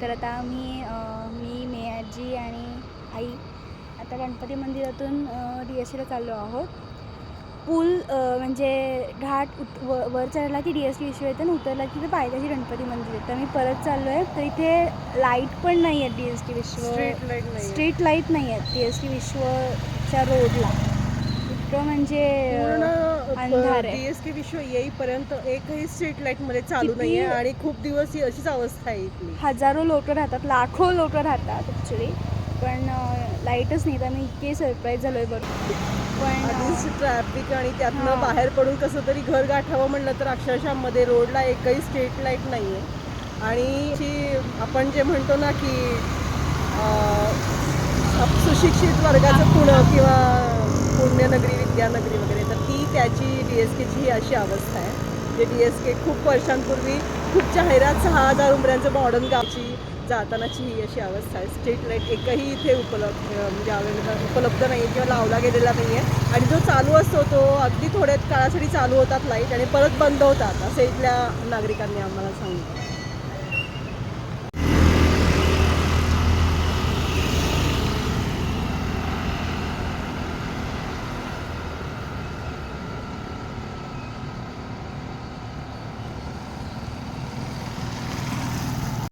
तर आता आम्ही अ, मी मेयाजी आणि आई आता गणपती मंदिरातून डी एस सीला चाललो आहोत. पूल म्हणजे घाट उत व वर चढला की डी एस सी विश्व येतं आणि उतरला की ते पायथ्याशी गणपती मंदिर येतं. मी परत चाललो आहे तर इथे लाइट पण नाही आहेत डी एस टी विश्व स्ट्रीट लाइट नाही स्ट्रीट लाइट नाही आहेत डी एस टी विश्वच्या रोडला इतकं म्हणजे अंधार आहे. डीएसटी विश्व येईपर्यंत एकही स्ट्रीट लाइटमध्ये चालू किती- नाहीये आणि खूप दिवस ही अशीच अवस्था आहे इथली हजारो लोक राहतात लाखो लोक राहतात ॲक्च्युली पण लाईटच नाही तर आम्ही इतके सरप्राईज झालो आहे बघ पण अ, आधीच ट्रॅफिक आणि त्यातनं. बाहेर पडून कसं तरी घर गाठावं म्हणलं तर अक्षरशः मध्ये रोडला एकही स्ट्रीट लाइट नाहीये आणि जी आपण जे म्हणतो ना की अं, सुशिक्षित वर्गाचं पुणं किंवा पुण्यनगरी विद्यानगरी वगैरे तर ती त्याची डी एस केची ही अशी अवस्था आहे. जे डी एस के खूप वर्षांपूर्वी खूप जाहिरात सहा हजार उमऱ्यांचं मॉडर्न गावची जातानाची ही अशी अवस्था आहे. स्ट्रीट लाइट एकही इथे उपलब्ध म्हणजे अवेलेबल उपलब्ध नाही आहे किंवा लावला गेलेला नाही आहे आणि जो चालू असतो तो अगदी थोड्या काळासाठी चालू होतात लाइट आणि परत बंद होतात असं इथल्या नागरिकांनी आम्हाला सांगितलं.